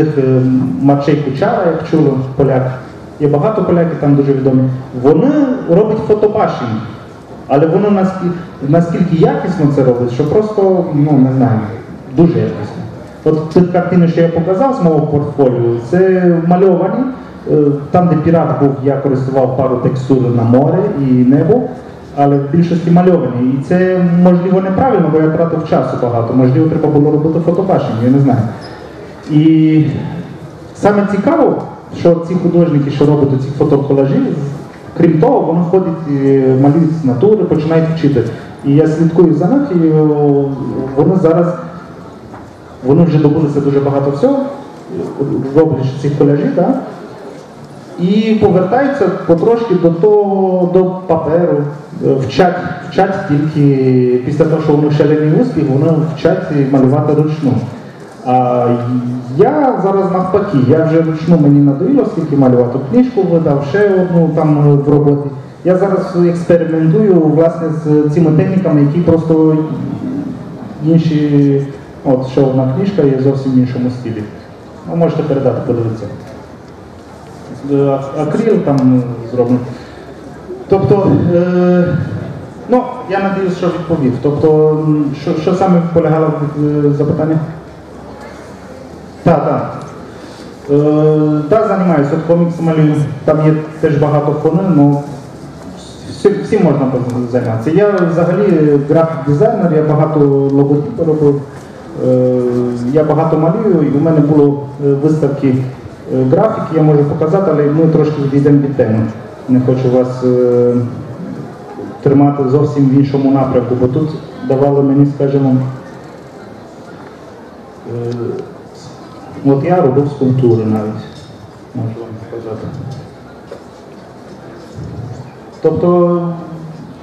таких е, Марчей Кучара, як чули, поляк. Є багато поляків там дуже відомі. Вони роблять фотобашення. Але воно наскільки, наскільки якісно це робить, що просто, ну не знаю, дуже якісно. От ті картини, що я показав з мого портфоліо, це мальовані. Е, Там, де пірат був, я користував пару текстур на море і небо, але в більшості мальовані. І це можливо неправильно, бо я тратив часу багато. Можливо, треба було робити фотобашення, я не знаю. І саме цікаво, що ці художники, що роблять ці фотоколажі, крім того, вони ходять, малюють з натури, починають вчити. І я слідкую за них, і вони зараз вони вже добилися дуже багато всього, роблять ці колажі, да? і повертаються потрошки до того, до паперу, е, вчать, вчать тільки після того, що вони шалений успіх, вони вчать малювати ручну. А я зараз навпаки, я вже ручну мені надоїло, скільки малювати. Книжку видав, ще одну там в роботі. Я зараз експериментую власне з цими техніками, які просто інші, от ще одна книжка є зовсім в іншому стилі. Ну, можете передати, подивитися. Е, Акрил там зроблено. Тобто, е, ну, я надіюсь, що відповів. Тобто, що, що саме полягало в е, запитанні? Так, так. Е, Так, займаюся, от комікс малюю, там є теж багато фони, але всім, всім можна займатися. Я взагалі графік-дизайнер, я багато логотипів робив, е, я багато малюю, і у мене було е, виставки е, графіки, я можу показати, але ми трошки відійдемо від теми. Не хочу вас тримати зовсім в іншому напрямку, бо тут давали мені, скажімо, От я робив скульптури навіть, можу вам показати. Тобто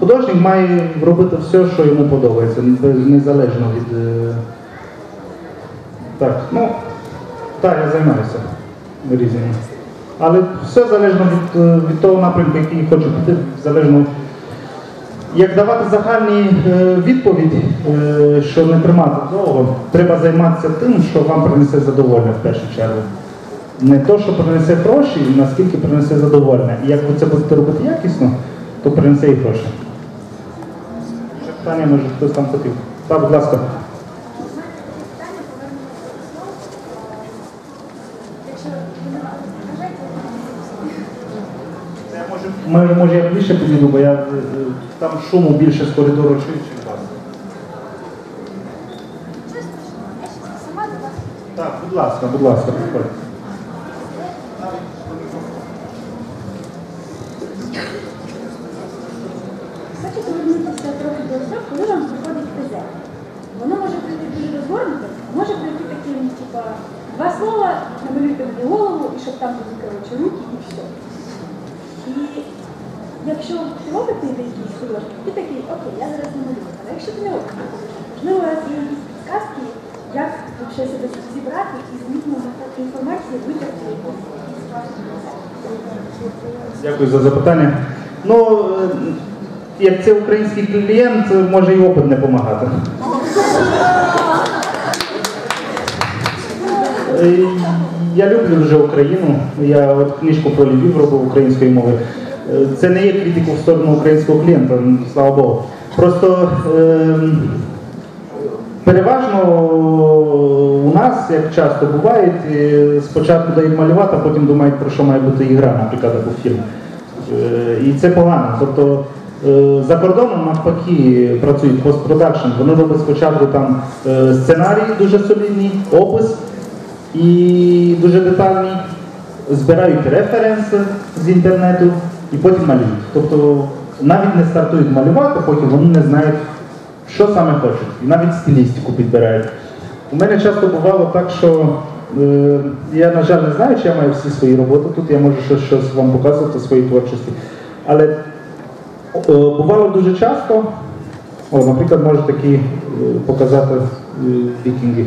художник має робити все, що йому подобається, незалежно від. е, Так, ну, так, я займаюся різними. Але все залежно від, е, від того напрямку, який хочу піти, залежно. Як давати загальні е, відповіді, е, що не тримати довго, треба займатися тим, що вам принесе задоволення в першу чергу. Не то, що принесе гроші, наскільки принесе задоволення. І як ви це будете робити якісно, то принесе і гроші. Питання, може хтось там хотів. Так, будь ласка. Це може, ми- може я більше підійду, бо я, е, е, там шуму більше з коридору чую, ніж вас. Так, будь ласка, будь ласка, підходьте. Хочу повернутися трохи до цього, коли вам приходить ТЗ. Воно може прийти дуже розгорнуте, може прийти таким, типа, два слова, намалюйте мені голову, і щоб там коротше руки і все. І якщо ти опитний якийсь художник, ти такий, окей, я зараз намалюю. Але якщо ти не опитний, можливо, є якісь підказки, як вообще себе зібрати і з мітної інформації витягти Дякую за запитання. Ну, е, як це український клієнт, може і опит не допомагати. Е, Я люблю дуже Україну. Я от книжку про Львів робив українською мовою. Це не є критику в сторону українського клієнта, слава Богу. Просто е, переважно у нас, як часто буває, е, спочатку дають малювати, а потім думають, про що має бути ігра, наприклад, або фільм. Е, І це погано. Тобто е, за кордоном навпаки працюють постпродакшн. Вони роблять спочатку там сценарій дуже солідний, опис і дуже детальний, збирають референси з інтернету і потім малюють. Тобто навіть не стартують малювати, поки вони не знають, що саме хочуть. І навіть стилістику підбирають. У мене часто бувало так, що е, я, на жаль, не знаю, чи я маю всі свої роботи тут, я можу щось, щось вам показувати свої творчості. Але е, бувало дуже часто, о, наприклад, можу такі е, показати е, вікінги.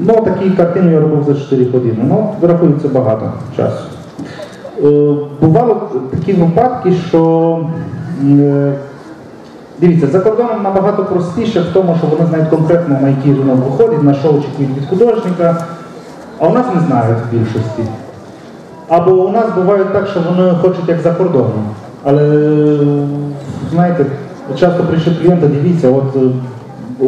Ну, такі картини я робив за 4 години. Ну, врахується багато часу. Е, Бувало такі випадки, що е, Дивіться, за кордоном набагато простіше в тому, що вони знають конкретно, на який ринок виходить, на що очікують від художника, а у нас не знають в більшості. Або у нас буває так, що вони хочуть як за кордоном. Але знаєте, часто прийшли клієнти, дивіться, от е, е,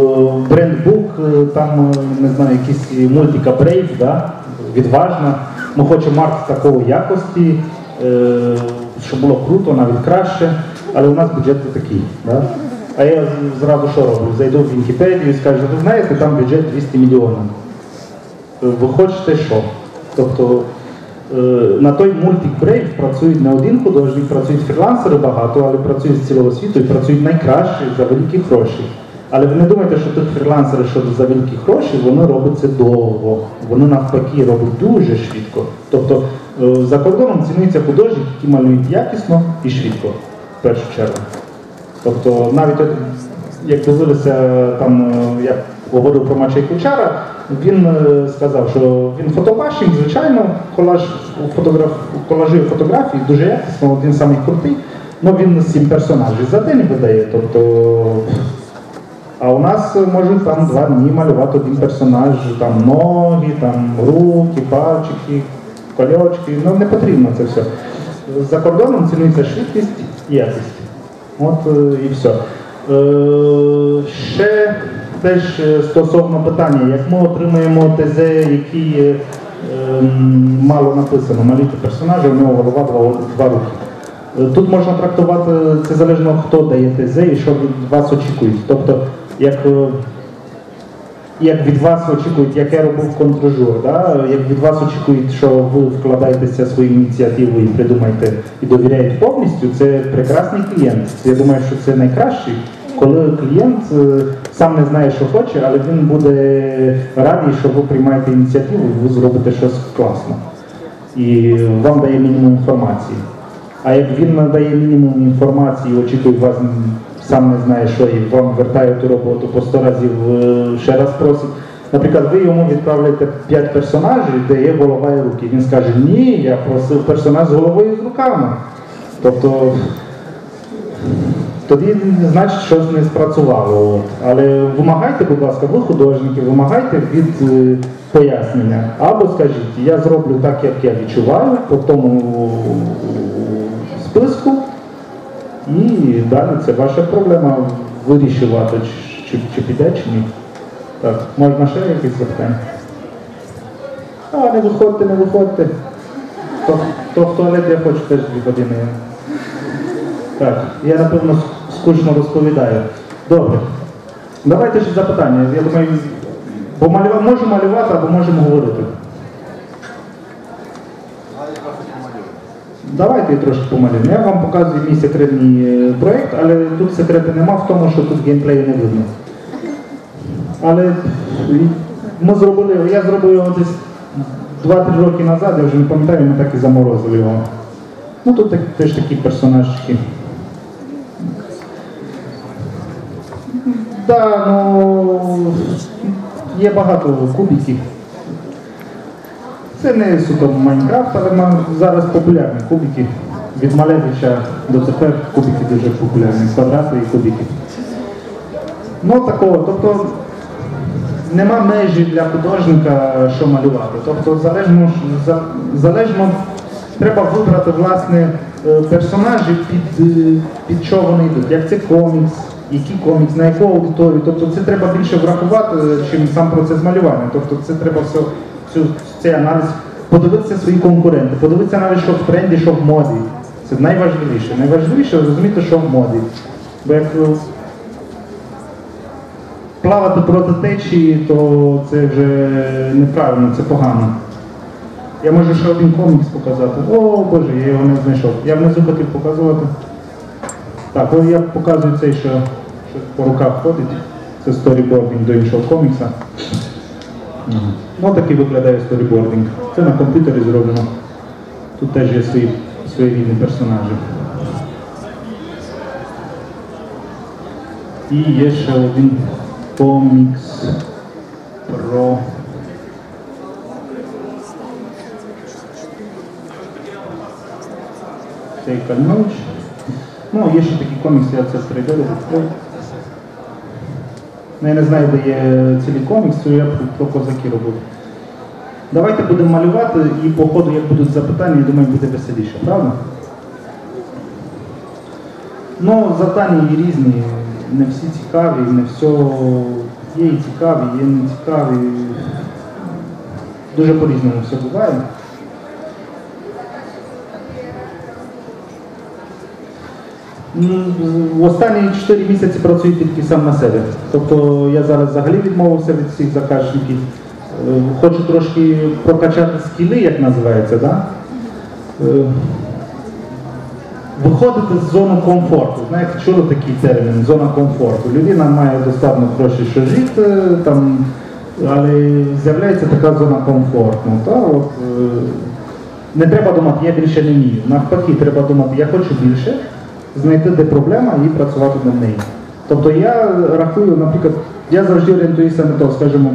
брендбук, е, там е, не знаю, якісь мультика Brave, да? відважна. Ми хочемо марк такої якості, е, щоб було круто, навіть краще, але у нас бюджет такий. Да? А я зразу що роблю? Зайду в Вікіпедію і скажу, ви знаєте, там бюджет 200 мільйонів. Ви хочете що? Тобто е, на той мультик Brave працюють не один художник, працюють фрілансери багато, але працюють з цілого світу і працюють найкраще за великі гроші. Але ви не думайте, що тут фрілансери, що за великі гроші, вони роблять це довго. Вони навпаки роблять дуже швидко. Тобто е, за кордоном цінується художник, які малюють якісно і швидко, в першу чергу. Тобто навіть як дивилися, там е, я говорив про Мачей Кучара, він е, сказав, що він фотобашник, звичайно, колаж фотограф, колажує фотографії дуже якісно, один самий крутий, але він сім персонажів за день видає. Тобто, а у нас можуть там два дні малювати один персонаж, там ноги, там руки, пальчики, кольочки. Ну не потрібно це все. За кордоном цінується швидкість і якість. От е, і все. Е, ще теж е, стосовно питання, як ми отримуємо ТЗ, які е, мало написано, малюйте персонажа, у нього голова два, два руки. Е, Тут можна трактувати, це залежно хто дає ТЗ і що від вас очікують. Тобто, як, е, як від вас очікують, як я робив контржур, да? як від вас очікують, що ви вкладаєтеся свою ініціативу і придумаєте і довіряють повністю, це прекрасний клієнт. Я думаю, що це найкращий, коли клієнт е, сам не знає, що хоче, але він буде радий, що ви приймаєте ініціативу і ви зробите щось класно. І вам дає мінімум інформації. А як він надає мінімум інформації, очікує вас, сам не знає, що і вам вертає ту роботу по 100 разів е, ще раз просить. Наприклад, ви йому відправляєте 5 персонажів, де є голова і руки. Він скаже, ні, я просив персонаж з головою і з руками. Тобто тоді значить щось не спрацювало. Але вимагайте, будь ласка, ви художники, вимагайте від е, пояснення. Або скажіть, я зроблю так, як я відчуваю, по тому списку, і далі це ваша проблема вирішувати, чи, чи, піде, чи ні. Так, можна ще якісь запитання? А, не виходьте, не виходьте. То, то в туалет я хочу теж дві години. Так, я напевно скучно розповідаю. Добре. Давайте ще запитання. Я думаю, бо малюва... можу малювати або можемо говорити. Давайте я трошки помалюємо. Я вам показую мій секретний е, проєкт, але тут секрету нема в тому, що тут геймплею не видно. Але ми зробили, я зробив його десь 2-3 роки назад, я вже не пам'ятаю, ми так і заморозили його. Ну тут так, теж такі персонажки. Да, ну є багато кубиків. Це не суто Майнкрафт, але зараз популярні кубики. Від Малевича до тепер кубики дуже популярні, квадрати і кубики. Ну такого, тобто нема межі для художника, що малювати. Тобто залежно, залежно треба вибрати власне е, персонажі, під, е, під що вони йдуть. Як це комікс, який комікс, на яку аудиторію. Тобто це треба більше врахувати, е, чим сам процес малювання. Тобто це треба все, цю, цей аналіз, подивитися свої конкуренти, подивитися навіть, що в тренді, що в моді. Це найважливіше. Найважливіше розуміти, що в моді. Бо як е, плавати проти течії, то це вже неправильно, це погано. Я можу ще один комікс показати. О, Боже, я його не знайшов. Я внизу хотів показувати. Так, ось я показую цей, що, що по руках ходить. Це сторібординг до іншого комікса. Мгм. Ну, такий виглядає сторібординг. Це на комп'ютері зроблено. Тут теж є свої, своєрідні персонажі. І є ще один комікс про. Цей кальмович. Ну, є ще такі комікси, я це прийду. Ну, я не знаю, де є цілі комікси, я про- козаки робив. Давайте будемо малювати і по ходу, як будуть запитання, я думаю, буде веселіше, правда? Ну, завдання є різні, не всі цікаві, не все є і цікаві, є не цікаві. Дуже по-різному все буває. В останні 4 місяці працюю тільки сам на себе. Тобто я зараз взагалі відмовився від всіх заказчиків. Е, Хочу трошки прокачати скіли, як називається, да? Е, виходити з зони комфорту. Знаєте, чули такий термін зона комфорту. Людина має достатньо грошей, що жити, там, але з'являється така зона комфорту. Та, от, е, не треба думати, я більше не вмію. Навпаки, треба думати, я хочу більше, знайти де проблема і працювати над нею. Тобто я рахую, наприклад, я завжди орієнтуюся на то, скажімо,